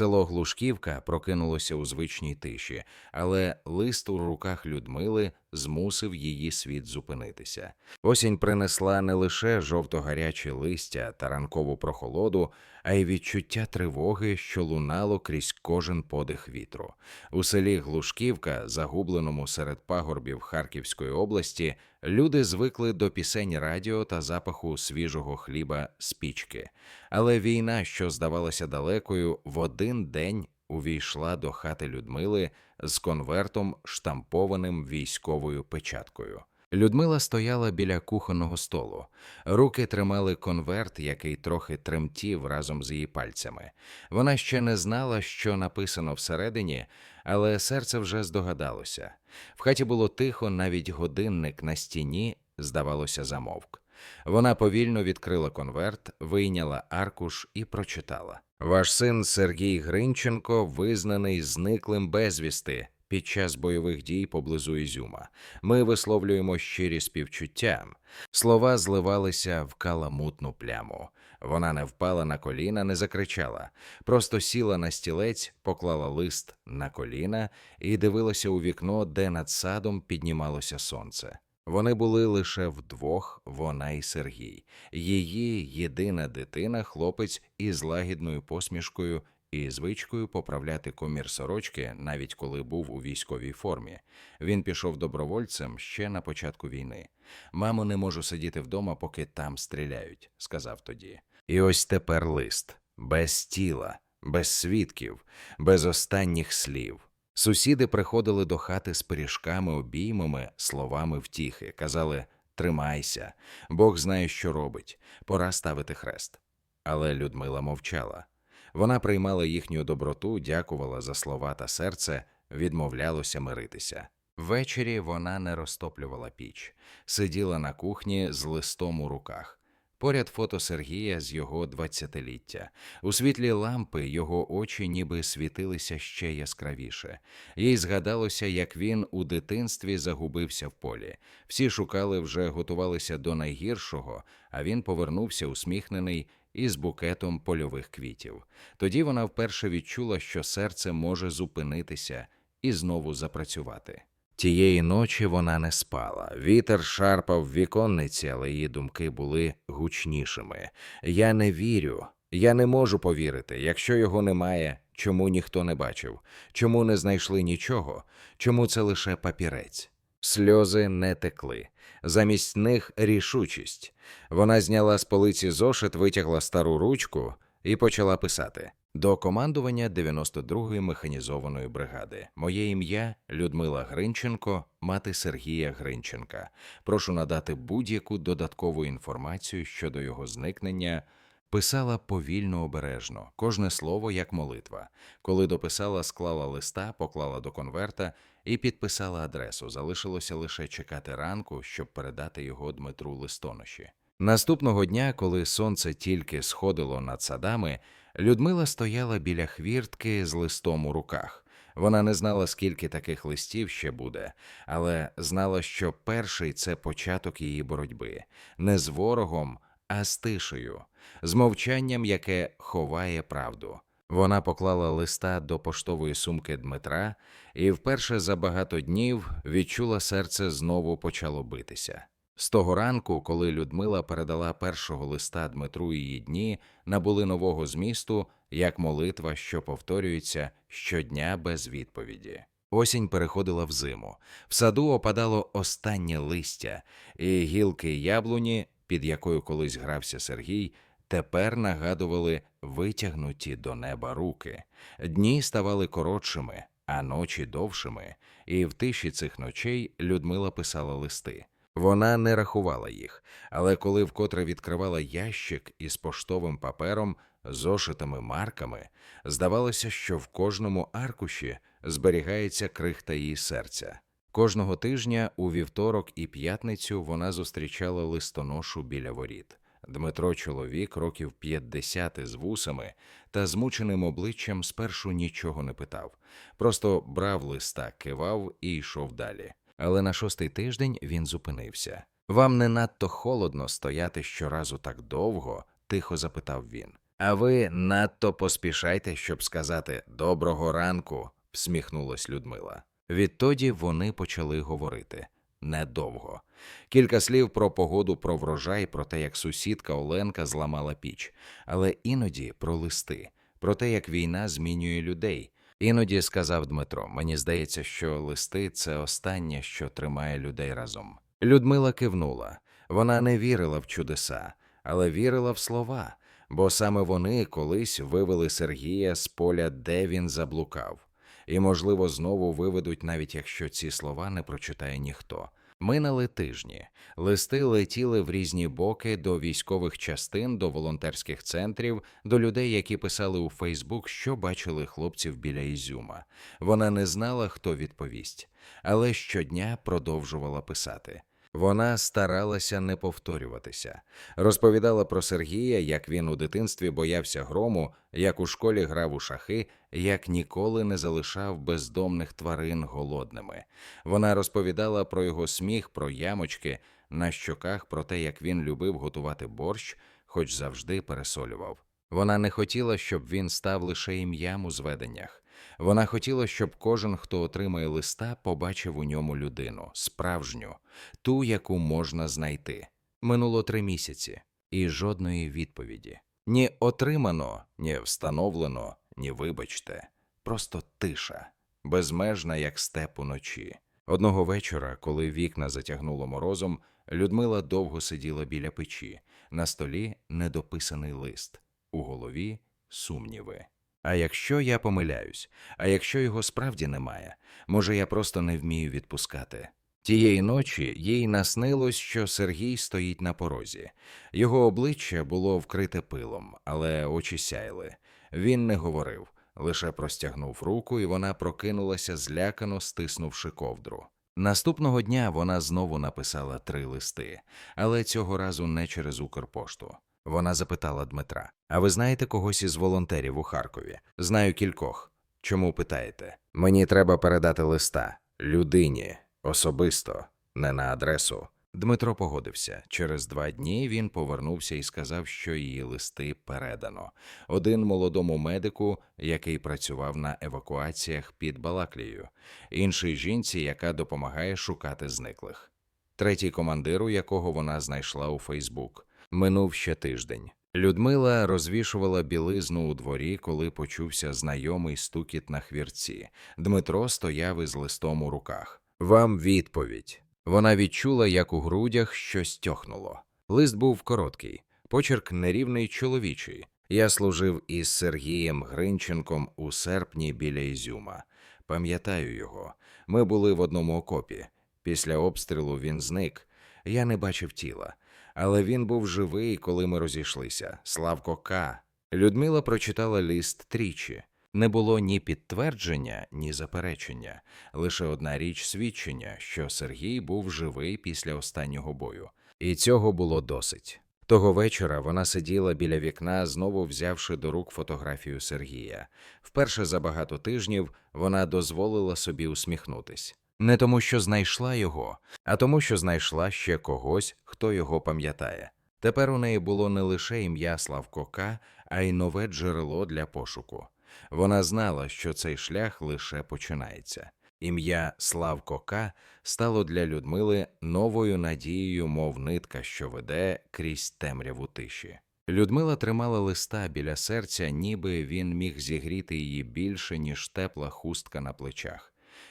Село Глушківка прокинулося у звичній тиші, але лист у руках Людмили змусив її світ зупинитися. Осінь принесла не лише жовто-гаряче листя та ранкову прохолоду, а й відчуття тривоги, що лунало крізь кожен подих вітру. У селі Глушківка, загубленому серед пагорбів Харківської області, люди звикли до пісень радіо та запаху свіжого хліба з пічки. Але війна, що здавалася далекою, в один день увійшла до хати Людмили з конвертом, штампованим військовою печаткою. Людмила стояла біля кухонного столу. Руки тримали конверт, який трохи тремтів разом з її пальцями. Вона ще не знала, що написано всередині, але серце вже здогадалося. В хаті було тихо, навіть годинник на стіні, здавалося, замовк. Вона повільно відкрила конверт, вийняла аркуш і прочитала. Ваш син Сергій Гринченко визнаний зниклим безвісти під час бойових дій поблизу Ізюма. Ми висловлюємо щирі співчуття. Слова зливалися в каламутну пляму. Вона не впала на коліна, не закричала, просто сіла на стілець, поклала лист на коліна і дивилася у вікно, де над садом піднімалося сонце. Вони були лише вдвох, вона і Сергій, її єдина дитина, хлопець із лагідною посмішкою і звичкою поправляти комір сорочки, навіть коли був у військовій формі. Він пішов добровольцем ще на початку війни. Мамо, не можу сидіти вдома, поки там стріляють, сказав тоді. І ось тепер лист без тіла, без свідків, без останніх слів. Сусіди приходили до хати з пиріжками, обіймами, словами втіхи, казали Тримайся, Бог знає, що робить, пора ставити хрест. Але Людмила мовчала. Вона приймала їхню доброту, дякувала за слова та серце, відмовлялося миритися. Ввечері вона не розтоплювала піч, сиділа на кухні з листом у руках. Поряд фото Сергія з його двадцятиліття. У світлі лампи його очі ніби світилися ще яскравіше. Їй згадалося, як він у дитинстві загубився в полі. Всі шукали, вже готувалися до найгіршого, а він повернувся усміхнений із букетом польових квітів. Тоді вона вперше відчула, що серце може зупинитися і знову запрацювати. Тієї ночі вона не спала. Вітер шарпав віконниці, але її думки були гучнішими. Я не вірю, я не можу повірити. Якщо його немає, чому ніхто не бачив, чому не знайшли нічого, чому це лише папірець? Сльози не текли. Замість них рішучість. Вона зняла з полиці зошит, витягла стару ручку і почала писати. До командування 92-ї механізованої бригади. Моє ім'я Людмила Гринченко, мати Сергія Гринченка. Прошу надати будь-яку додаткову інформацію щодо його зникнення. Писала повільно обережно, кожне слово як молитва. Коли дописала, склала листа, поклала до конверта і підписала адресу. Залишилося лише чекати ранку, щоб передати його Дмитру листоноші. Наступного дня, коли сонце тільки сходило над садами, Людмила стояла біля хвіртки з листом у руках. Вона не знала, скільки таких листів ще буде, але знала, що перший це початок її боротьби не з ворогом, а з тишею, з мовчанням, яке ховає правду. Вона поклала листа до поштової сумки Дмитра і вперше за багато днів відчула серце знову почало битися. З того ранку, коли Людмила передала першого листа Дмитру її дні, набули нового змісту, як молитва, що повторюється щодня без відповіді. Осінь переходила в зиму. В саду опадало останнє листя, і гілки яблуні, під якою колись грався Сергій, тепер нагадували витягнуті до неба руки. Дні ставали коротшими, а ночі довшими, і в тиші цих ночей Людмила писала листи. Вона не рахувала їх, але коли вкотре відкривала ящик із поштовим папером, зошитими марками, здавалося, що в кожному аркуші зберігається крихта її серця. Кожного тижня у вівторок і п'ятницю вона зустрічала листоношу біля воріт. Дмитро чоловік, років 50 з вусами та змученим обличчям спершу нічого не питав, просто брав листа, кивав і йшов далі. Але на шостий тиждень він зупинився. Вам не надто холодно стояти щоразу так довго? тихо запитав він. А ви надто поспішайте, щоб сказати доброго ранку, всміхнулась Людмила. Відтоді вони почали говорити недовго. Кілька слів про погоду, про врожай, про те, як сусідка Оленка зламала піч, але іноді про листи, про те, як війна змінює людей. Іноді сказав Дмитро: мені здається, що листи це останнє, що тримає людей разом. Людмила кивнула. Вона не вірила в чудеса, але вірила в слова, бо саме вони колись вивели Сергія з поля, де він заблукав. І, можливо, знову виведуть, навіть якщо ці слова не прочитає ніхто. Минали тижні. Листи летіли в різні боки до військових частин, до волонтерських центрів, до людей, які писали у Фейсбук, що бачили хлопців біля Ізюма. Вона не знала, хто відповість, але щодня продовжувала писати. Вона старалася не повторюватися, розповідала про Сергія, як він у дитинстві боявся грому, як у школі грав у шахи, як ніколи не залишав бездомних тварин голодними. Вона розповідала про його сміх, про ямочки на щоках, про те, як він любив готувати борщ, хоч завжди пересолював. Вона не хотіла, щоб він став лише ім'ям у зведеннях. Вона хотіла, щоб кожен, хто отримає листа, побачив у ньому людину, справжню, ту, яку можна знайти. Минуло три місяці, і жодної відповіді. Ні отримано, ні встановлено, ні вибачте, просто тиша, безмежна, як степ уночі. Одного вечора, коли вікна затягнуло морозом, Людмила довго сиділа біля печі, на столі недописаний лист, у голові сумніви. А якщо я помиляюсь, а якщо його справді немає, може, я просто не вмію відпускати. Тієї ночі їй наснилось, що Сергій стоїть на порозі. Його обличчя було вкрите пилом, але очі сяйли. Він не говорив, лише простягнув руку, і вона прокинулася, злякано стиснувши ковдру. Наступного дня вона знову написала три листи, але цього разу не через Укрпошту. Вона запитала Дмитра: А ви знаєте когось із волонтерів у Харкові? Знаю кількох. Чому питаєте? Мені треба передати листа людині особисто, не на адресу. Дмитро погодився. Через два дні він повернувся і сказав, що її листи передано. Один молодому медику, який працював на евакуаціях під Балаклією, інший жінці, яка допомагає шукати зниклих, третій командиру, якого вона знайшла у Фейсбук. Минув ще тиждень. Людмила розвішувала білизну у дворі, коли почувся знайомий стукіт на хвірці. Дмитро стояв із листом у руках. Вам відповідь. Вона відчула, як у грудях щось тьохнуло. Лист був короткий, почерк нерівний чоловічий. Я служив із Сергієм Гринченком у серпні біля Ізюма. Пам'ятаю його. Ми були в одному окопі. Після обстрілу він зник. Я не бачив тіла. Але він був живий, коли ми розійшлися. Славко К. Людмила прочитала ліст тричі. Не було ні підтвердження, ні заперечення, лише одна річ свідчення, що Сергій був живий після останнього бою, і цього було досить. Того вечора вона сиділа біля вікна, знову взявши до рук фотографію Сергія. Вперше за багато тижнів вона дозволила собі усміхнутись. Не тому, що знайшла його, а тому, що знайшла ще когось, хто його пам'ятає. Тепер у неї було не лише ім'я Славко К, а й нове джерело для пошуку. Вона знала, що цей шлях лише починається. Ім'я Славко К стало для Людмили новою надією, мов нитка, що веде крізь темряву тиші. Людмила тримала листа біля серця, ніби він міг зігріти її більше, ніж тепла хустка на плечах.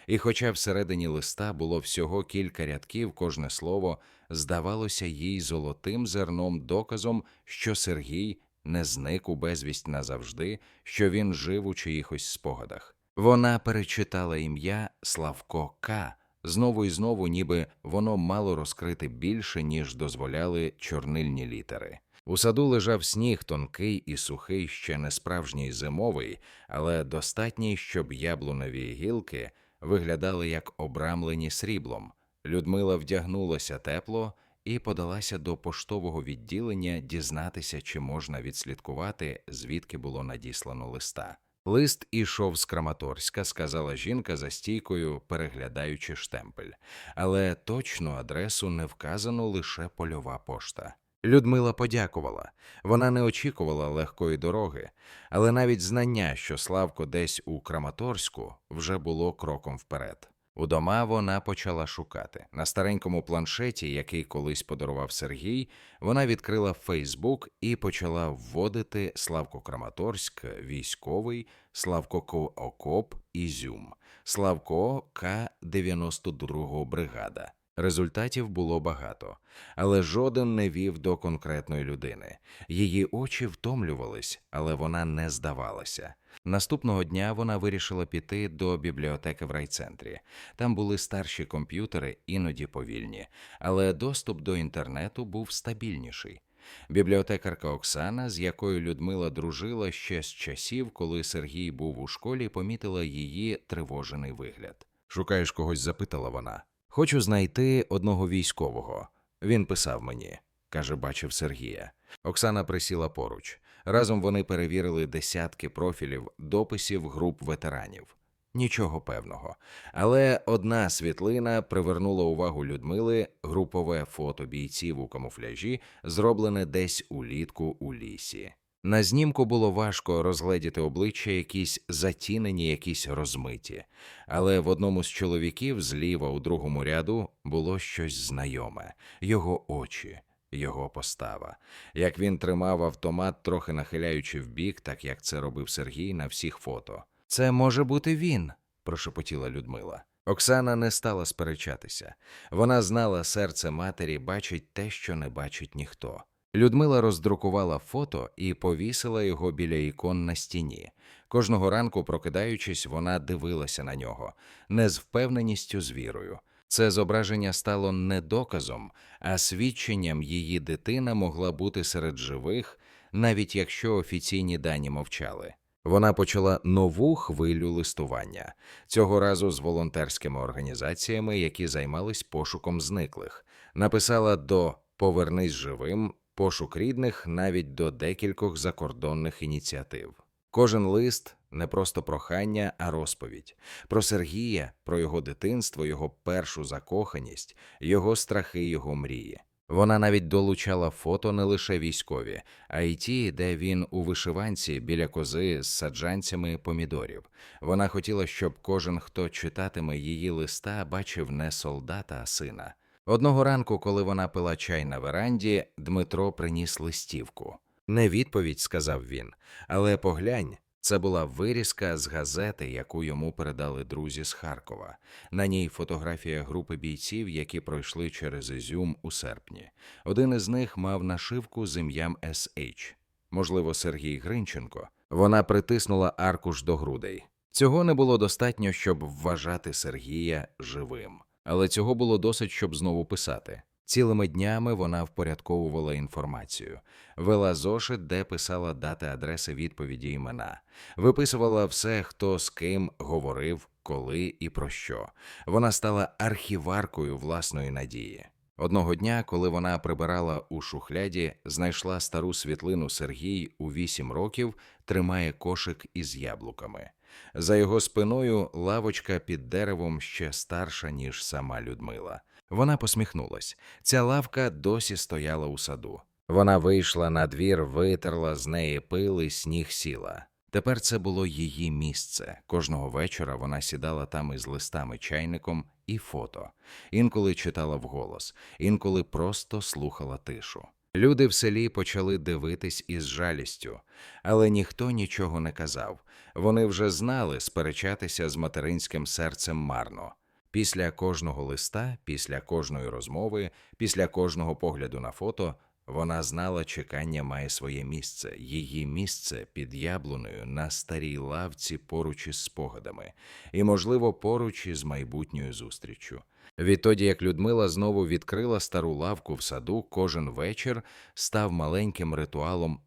І, хоча всередині листа було всього кілька рядків, кожне слово здавалося їй золотим зерном доказом, що Сергій не зник у безвість назавжди, що він жив у чиїхось спогадах. Вона перечитала ім'я Славко К. Знову і знову, ніби воно мало розкрити більше, ніж дозволяли чорнильні літери. У саду лежав сніг тонкий і сухий, ще не справжній зимовий, але достатній, щоб яблуневі гілки виглядали як обрамлені сріблом. Людмила вдягнулася тепло і подалася до поштового відділення дізнатися, чи можна відслідкувати, звідки було надіслано листа. Лист ішов з Краматорська, сказала жінка за стійкою, переглядаючи штемпель, але точну адресу не вказано лише польова пошта. Людмила подякувала. Вона не очікувала легкої дороги, але навіть знання, що Славко десь у Краматорську, вже було кроком вперед. Удома вона почала шукати. На старенькому планшеті, який колись подарував Сергій, вона відкрила Фейсбук і почала вводити Славко Краматорськ, військовий, Славко Ко- Окоп, Ізюм, Славко К 92 бригада. Результатів було багато, але жоден не вів до конкретної людини. Її очі втомлювались, але вона не здавалася. Наступного дня вона вирішила піти до бібліотеки в райцентрі. Там були старші комп'ютери, іноді повільні, але доступ до інтернету був стабільніший. Бібліотекарка Оксана, з якою Людмила дружила ще з часів, коли Сергій був у школі, помітила її тривожений вигляд. Шукаєш когось, запитала вона. Хочу знайти одного військового. Він писав мені, каже, бачив Сергія. Оксана присіла поруч. Разом вони перевірили десятки профілів дописів груп ветеранів. Нічого певного. Але одна світлина привернула увагу Людмили групове фото бійців у камуфляжі, зроблене десь улітку у лісі. На знімку було важко розгледіти обличчя, якісь затінені, якісь розмиті. Але в одному з чоловіків зліва у другому ряду було щось знайоме його очі, його постава. Як він тримав автомат, трохи нахиляючи вбік, так як це робив Сергій на всіх фото. Це може бути він, прошепотіла Людмила. Оксана не стала сперечатися. Вона знала, серце матері бачить те, що не бачить ніхто. Людмила роздрукувала фото і повісила його біля ікон на стіні. Кожного ранку, прокидаючись, вона дивилася на нього не з впевненістю, з вірою. Це зображення стало не доказом, а свідченням її дитина могла бути серед живих, навіть якщо офіційні дані мовчали. Вона почала нову хвилю листування, цього разу з волонтерськими організаціями, які займались пошуком зниклих. Написала до Повернись живим, пошук рідних навіть до декількох закордонних ініціатив. Кожен лист не просто прохання, а розповідь про Сергія, про його дитинство, його першу закоханість, його страхи, його мрії. Вона навіть долучала фото не лише військові, а й ті, де він у вишиванці біля кози з саджанцями помідорів. Вона хотіла, щоб кожен, хто читатиме її листа, бачив не солдата, а сина. Одного ранку, коли вона пила чай на веранді, Дмитро приніс листівку. Не відповідь, сказав він, але поглянь. Це була вирізка з газети, яку йому передали друзі з Харкова. На ній фотографія групи бійців, які пройшли через Ізюм у серпні. Один із них мав нашивку з ім'ям S.H. Можливо, Сергій Гринченко. Вона притиснула аркуш до грудей. Цього не було достатньо, щоб вважати Сергія живим, але цього було досить, щоб знову писати. Цілими днями вона впорядковувала інформацію, вела зошит, де писала дати, адреси, відповіді, імена, виписувала все, хто з ким говорив, коли і про що. Вона стала архіваркою власної надії. Одного дня, коли вона прибирала у шухляді, знайшла стару світлину Сергій у вісім років, тримає кошик із яблуками. За його спиною лавочка під деревом ще старша, ніж сама Людмила. Вона посміхнулась. Ця лавка досі стояла у саду. Вона вийшла на двір, витерла з неї пил і сніг сіла. Тепер це було її місце. Кожного вечора вона сідала там із листами чайником і фото. Інколи читала вголос, інколи просто слухала тишу. Люди в селі почали дивитись із жалістю, але ніхто нічого не казав. Вони вже знали сперечатися з материнським серцем марно. Після кожного листа, після кожної розмови, після кожного погляду на фото, вона знала, чекання має своє місце, її місце під яблуною на старій лавці поруч із спогадами, і, можливо, поруч із майбутньою зустріччю. Відтоді, як Людмила знову відкрила стару лавку в саду, кожен вечір став маленьким ритуалом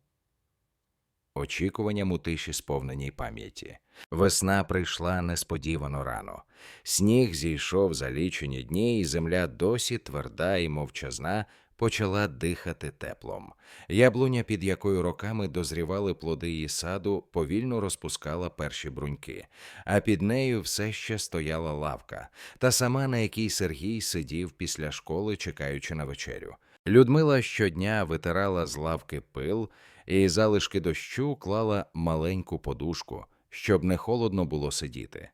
очікуванням у тиші сповненій пам'яті. Весна прийшла несподівано рано. Сніг зійшов за лічені дні, і земля досі тверда і мовчазна почала дихати теплом. Яблуня, під якою роками дозрівали плоди її саду, повільно розпускала перші бруньки, а під нею все ще стояла лавка, та сама, на якій Сергій сидів після школи, чекаючи на вечерю. Людмила щодня витирала з лавки пил і залишки дощу клала маленьку подушку, щоб не холодно було сидіти.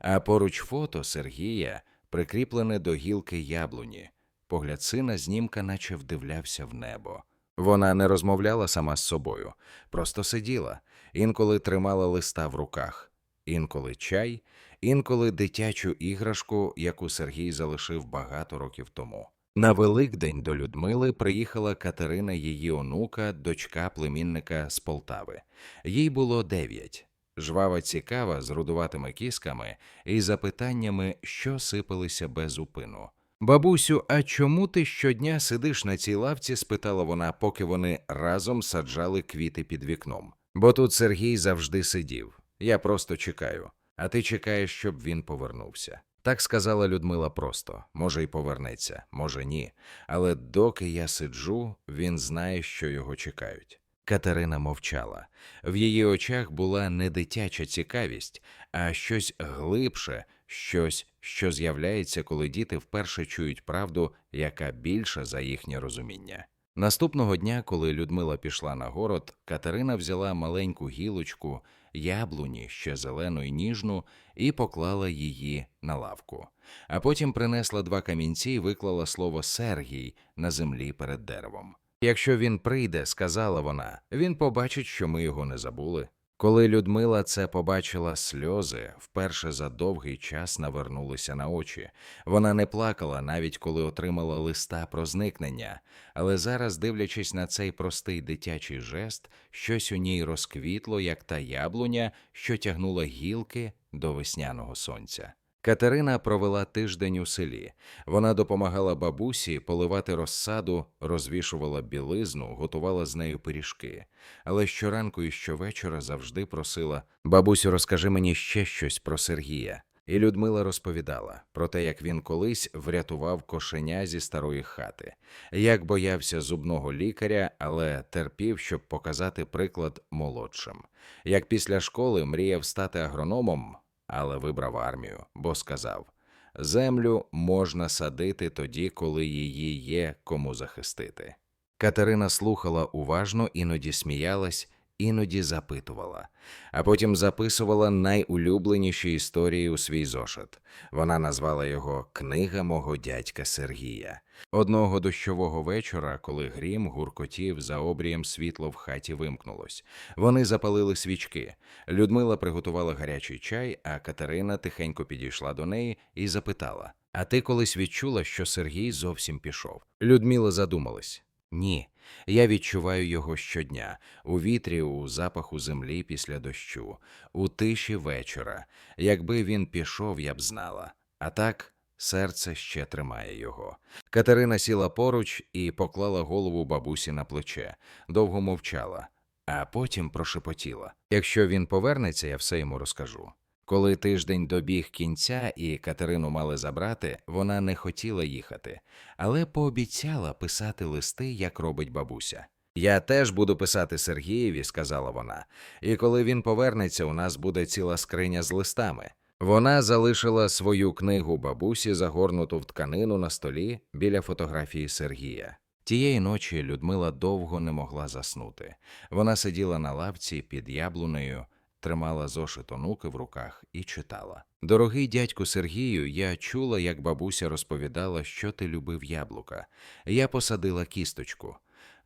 А поруч фото Сергія прикріплене до гілки яблуні. Погляд сина знімка наче вдивлявся в небо. Вона не розмовляла сама з собою, просто сиділа, інколи тримала листа в руках, інколи чай, інколи дитячу іграшку, яку Сергій залишив багато років тому. На Великдень до Людмили приїхала Катерина, її онука, дочка племінника з Полтави. Їй було дев'ять. Жвава цікава з рудуватими кісками і запитаннями, що сипалися без упину. Бабусю, а чому ти щодня сидиш на цій лавці? спитала вона, поки вони разом саджали квіти під вікном. Бо тут Сергій завжди сидів. Я просто чекаю. А ти чекаєш, щоб він повернувся. Так сказала Людмила просто. Може, й повернеться, може ні. Але доки я сиджу, він знає, що його чекають. Катерина мовчала. В її очах була не дитяча цікавість, а щось глибше, щось, що з'являється, коли діти вперше чують правду, яка більша за їхнє розуміння. Наступного дня, коли Людмила пішла на город, Катерина взяла маленьку гілочку, яблуні, ще зелену й ніжну, і поклала її на лавку. А потім принесла два камінці і виклала слово Сергій на землі перед деревом. Якщо він прийде, сказала вона, він побачить, що ми його не забули. Коли Людмила це побачила, сльози вперше за довгий час навернулися на очі. Вона не плакала, навіть коли отримала листа про зникнення, але зараз, дивлячись на цей простий дитячий жест, щось у ній розквітло, як та яблуня, що тягнула гілки до весняного сонця. Катерина провела тиждень у селі. Вона допомагала бабусі поливати розсаду, розвішувала білизну, готувала з нею пиріжки. Але щоранку і щовечора завжди просила бабусю, розкажи мені ще щось про Сергія. І Людмила розповідала про те, як він колись врятував кошеня зі старої хати, як боявся зубного лікаря, але терпів, щоб показати приклад молодшим. Як після школи мріяв стати агрономом, але вибрав армію, бо сказав: землю можна садити тоді, коли її є кому захистити. Катерина слухала уважно, іноді сміялась, іноді запитувала, а потім записувала найулюбленіші історії у свій зошит. Вона назвала його Книга мого дядька Сергія. Одного дощового вечора, коли грім гуркотів за обрієм світло в хаті вимкнулось. Вони запалили свічки. Людмила приготувала гарячий чай, а Катерина тихенько підійшла до неї і запитала: А ти колись відчула, що Сергій зовсім пішов? Людмила задумалась. Ні, я відчуваю його щодня у вітрі, у запаху землі після дощу, у тиші вечора. Якби він пішов, я б знала. А так серце ще тримає його. Катерина сіла поруч і поклала голову бабусі на плече, довго мовчала, а потім прошепотіла: Якщо він повернеться, я все йому розкажу. Коли тиждень добіг кінця і Катерину мали забрати, вона не хотіла їхати, але пообіцяла писати листи, як робить бабуся. Я теж буду писати Сергієві, сказала вона, і коли він повернеться, у нас буде ціла скриня з листами. Вона залишила свою книгу бабусі, загорнуту в тканину на столі біля фотографії Сергія. Тієї ночі Людмила довго не могла заснути. Вона сиділа на лавці під яблунею, тримала зошит онуки в руках і читала. Дорогий дядьку Сергію, я чула, як бабуся розповідала, що ти любив яблука. Я посадила кісточку.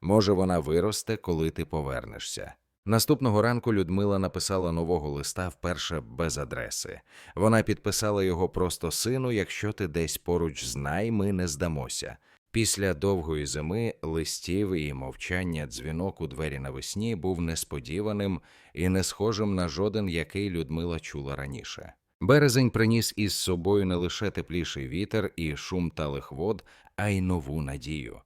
Може, вона виросте, коли ти повернешся. Наступного ранку Людмила написала нового листа вперше без адреси. Вона підписала його просто сину, якщо ти десь поруч знай, ми не здамося. Після довгої зими листів і мовчання дзвінок у двері навесні був несподіваним і не схожим на жоден, який Людмила чула раніше. Березень приніс із собою не лише тепліший вітер і шум талих вод, а й нову надію.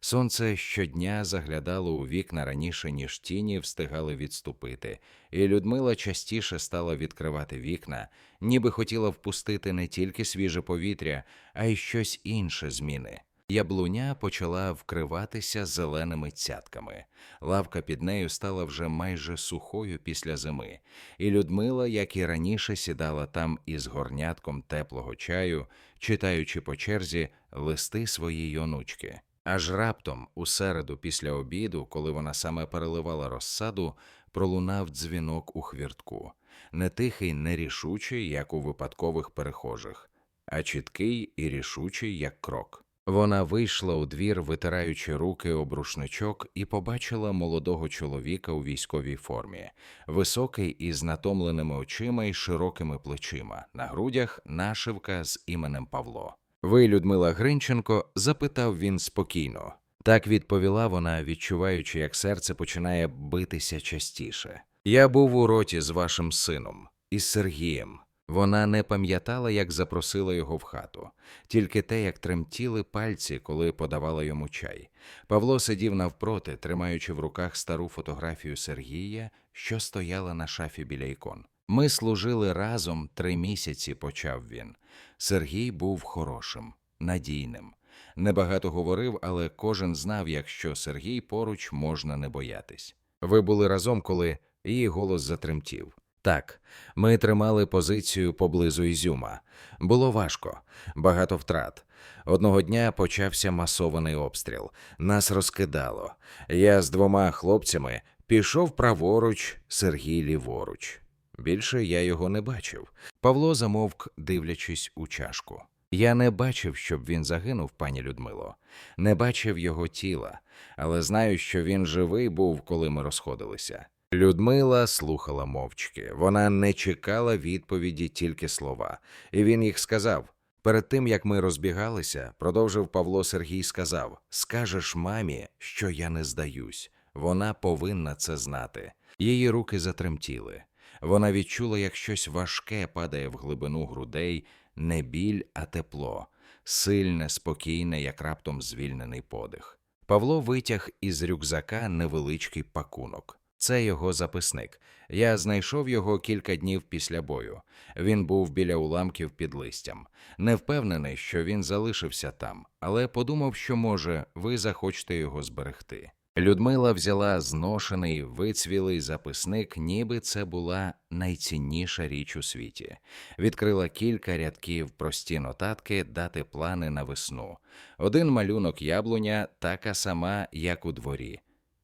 Сонце щодня заглядало у вікна раніше, ніж тіні встигали відступити, і Людмила частіше стала відкривати вікна, ніби хотіла впустити не тільки свіже повітря, а й щось інше зміни. Яблуня почала вкриватися зеленими цятками. Лавка під нею стала вже майже сухою після зими, і Людмила, як і раніше, сідала там із горнятком теплого чаю, читаючи по черзі листи своєї онучки. Аж раптом, у середу після обіду, коли вона саме переливала розсаду, пролунав дзвінок у хвіртку. Не тихий, не рішучий, як у випадкових перехожих, а чіткий і рішучий, як крок. Вона вийшла у двір, витираючи руки об рушничок, і побачила молодого чоловіка у військовій формі, високий із натомленими очима і широкими плечима, на грудях нашивка з іменем Павло. Ви, Людмила Гринченко? запитав він спокійно. Так відповіла вона, відчуваючи, як серце починає битися частіше. Я був у роті з вашим сином, із Сергієм. Вона не пам'ятала, як запросила його в хату, тільки те, як тремтіли пальці, коли подавала йому чай. Павло сидів навпроти, тримаючи в руках стару фотографію Сергія, що стояла на шафі біля ікон. Ми служили разом три місяці, почав він. Сергій був хорошим, надійним. Небагато говорив, але кожен знав, якщо Сергій поруч можна не боятись. Ви були разом, коли її голос затремтів. Так, ми тримали позицію поблизу Ізюма. Було важко, багато втрат. Одного дня почався масований обстріл. Нас розкидало. Я з двома хлопцями пішов праворуч, Сергій ліворуч. Більше я його не бачив. Павло замовк, дивлячись у чашку. Я не бачив, щоб він загинув, пані Людмило, не бачив його тіла, але знаю, що він живий був, коли ми розходилися. Людмила слухала мовчки. Вона не чекала відповіді, тільки слова, і він їх сказав. Перед тим як ми розбігалися, продовжив Павло Сергій сказав: Скажеш мамі, що я не здаюсь. Вона повинна це знати. Її руки затремтіли. Вона відчула, як щось важке падає в глибину грудей, не біль, а тепло, сильне, спокійне, як раптом звільнений подих. Павло витяг із рюкзака невеличкий пакунок. Це його записник. Я знайшов його кілька днів після бою. Він був біля уламків під листям. Не впевнений, що він залишився там, але подумав, що може ви захочете його зберегти. Людмила взяла зношений, вицвілий записник, ніби це була найцінніша річ у світі. Відкрила кілька рядків прості нотатки, дати плани на весну. Один малюнок яблуня, така сама, як у дворі.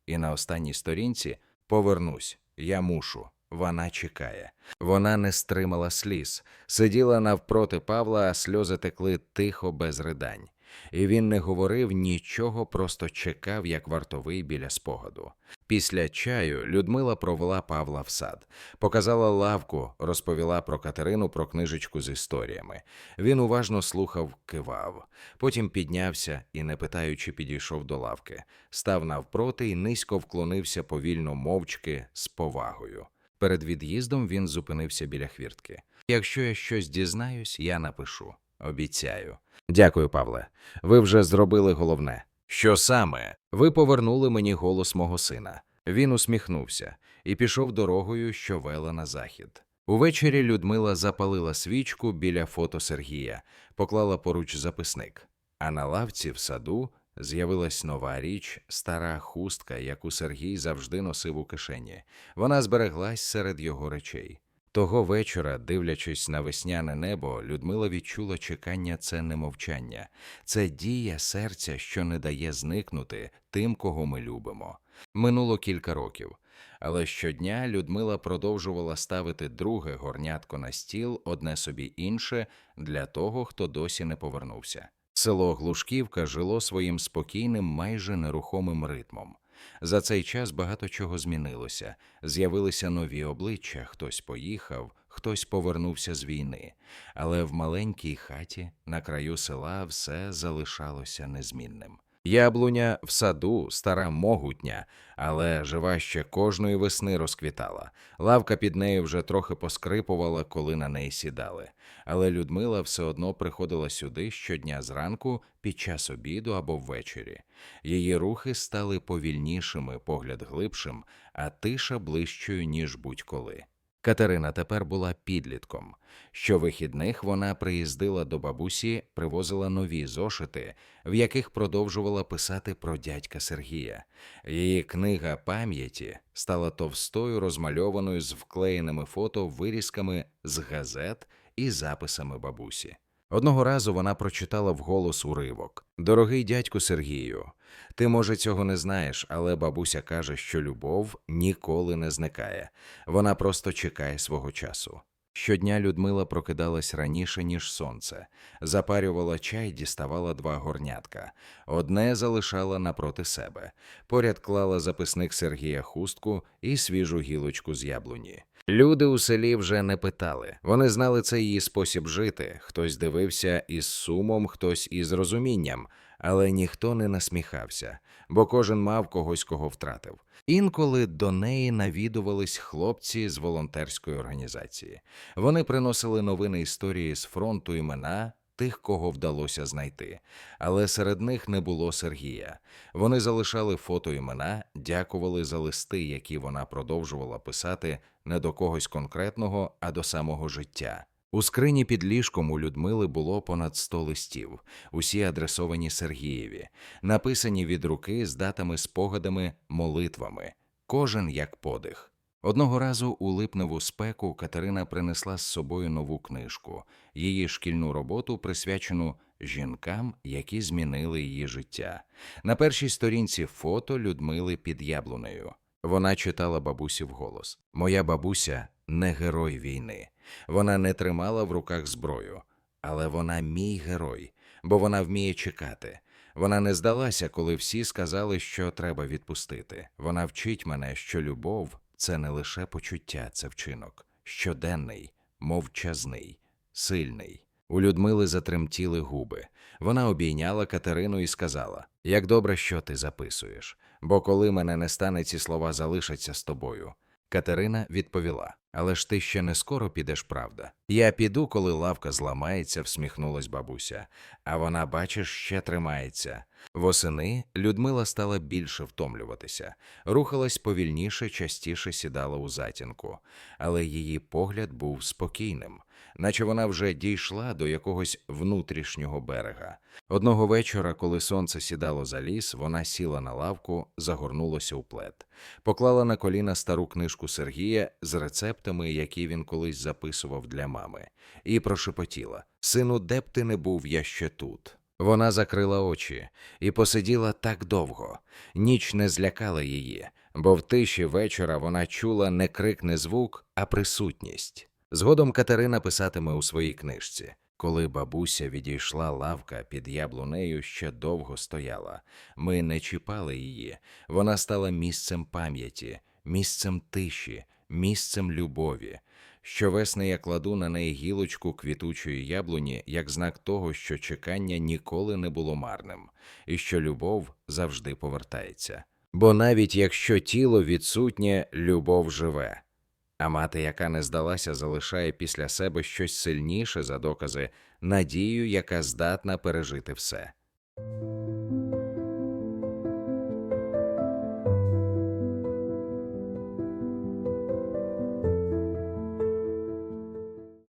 І на останній сторінці повернусь, я мушу. Вона чекає. Вона не стримала сліз, сиділа навпроти Павла, а сльози текли тихо без ридань. І він не говорив нічого, просто чекав, як вартовий біля спогаду. Після чаю Людмила провела Павла в сад, показала лавку, розповіла про Катерину про книжечку з історіями. Він уважно слухав, кивав. Потім піднявся і, не питаючи, підійшов до лавки, став навпроти і низько вклонився повільно мовчки з повагою. Перед від'їздом він зупинився біля хвіртки. Якщо я щось дізнаюсь, я напишу. Обіцяю. Дякую, Павле. Ви вже зробили головне. Що саме? Ви повернули мені голос мого сина. Він усміхнувся і пішов дорогою, що вела на захід. Увечері Людмила запалила свічку біля фото Сергія, поклала поруч записник. А на лавці в саду з'явилась нова річ, стара хустка, яку Сергій завжди носив у кишені. Вона збереглась серед його речей. Того вечора, дивлячись на весняне небо, Людмила відчула чекання це не мовчання, це дія серця, що не дає зникнути тим, кого ми любимо. Минуло кілька років, але щодня Людмила продовжувала ставити друге горнятко на стіл, одне собі інше, для того, хто досі не повернувся. Село Глушківка жило своїм спокійним, майже нерухомим ритмом. За цей час багато чого змінилося. З'явилися нові обличчя, хтось поїхав, хтось повернувся з війни. Але в маленькій хаті на краю села все залишалося незмінним. Яблуня в саду, стара могутня, але жива ще кожної весни розквітала. Лавка під нею вже трохи поскрипувала, коли на неї сідали. Але Людмила все одно приходила сюди щодня зранку, під час обіду або ввечері. Її рухи стали повільнішими, погляд глибшим, а тиша ближчою, ніж будь-коли. Катерина тепер була підлітком. Щовихідних вона приїздила до бабусі, привозила нові зошити, в яких продовжувала писати про дядька Сергія. Її книга пам'яті стала товстою, розмальованою з вклеєними фото вирізками з газет і записами бабусі. Одного разу вона прочитала вголос уривок Дорогий дядьку Сергію, ти, може, цього не знаєш, але бабуся каже, що любов ніколи не зникає, вона просто чекає свого часу. Щодня Людмила прокидалась раніше, ніж сонце, запарювала чай, діставала два горнятка, одне залишала напроти себе, поряд клала записник Сергія хустку і свіжу гілочку з яблуні. Люди у селі вже не питали. Вони знали це її спосіб жити. Хтось дивився із сумом, хтось із розумінням, але ніхто не насміхався, бо кожен мав когось, кого втратив. Інколи до неї навідувались хлопці з волонтерської організації. Вони приносили новини історії з фронту імена тих, кого вдалося знайти. Але серед них не було Сергія. Вони залишали фото імена, дякували за листи, які вона продовжувала писати не до когось конкретного, а до самого життя. У скрині під ліжком у Людмили було понад сто листів, усі адресовані Сергієві, написані від руки з датами, спогадами, молитвами, кожен як подих. Одного разу у липневу спеку Катерина принесла з собою нову книжку, її шкільну роботу, присвячену жінкам, які змінили її життя. На першій сторінці фото Людмили під яблунею. Вона читала бабусі вголос: Моя бабуся не герой війни. Вона не тримала в руках зброю, але вона мій герой, бо вона вміє чекати. Вона не здалася, коли всі сказали, що треба відпустити. Вона вчить мене, що любов це не лише почуття, це вчинок, щоденний, мовчазний, сильний. У Людмили затремтіли губи. Вона обійняла Катерину і сказала: Як добре, що ти записуєш, бо коли мене не стане, ці слова залишаться з тобою. Катерина відповіла: Але ж ти ще не скоро підеш, правда. Я піду, коли лавка зламається, всміхнулась бабуся, а вона, бачиш, ще тримається. Восени Людмила стала більше втомлюватися, рухалась повільніше, частіше сідала у затінку, але її погляд був спокійним, наче вона вже дійшла до якогось внутрішнього берега. Одного вечора, коли сонце сідало за ліс, вона сіла на лавку, загорнулася у плед, поклала на коліна стару книжку Сергія з рецептами, які він колись записував для мами, і прошепотіла: Сину, де б ти не був, я ще тут. Вона закрила очі і посиділа так довго. Ніч не злякала її, бо в тиші вечора вона чула не крик, не звук, а присутність. Згодом Катерина писатиме у своїй книжці. Коли бабуся відійшла, лавка під яблунею ще довго стояла. Ми не чіпали її. Вона стала місцем пам'яті, місцем тиші, місцем любові. Щовесни я кладу на неї гілочку квітучої яблуні як знак того, що чекання ніколи не було марним, і що любов завжди повертається. Бо навіть якщо тіло відсутнє, любов живе. А мати, яка не здалася, залишає після себе щось сильніше за докази, надію, яка здатна пережити все.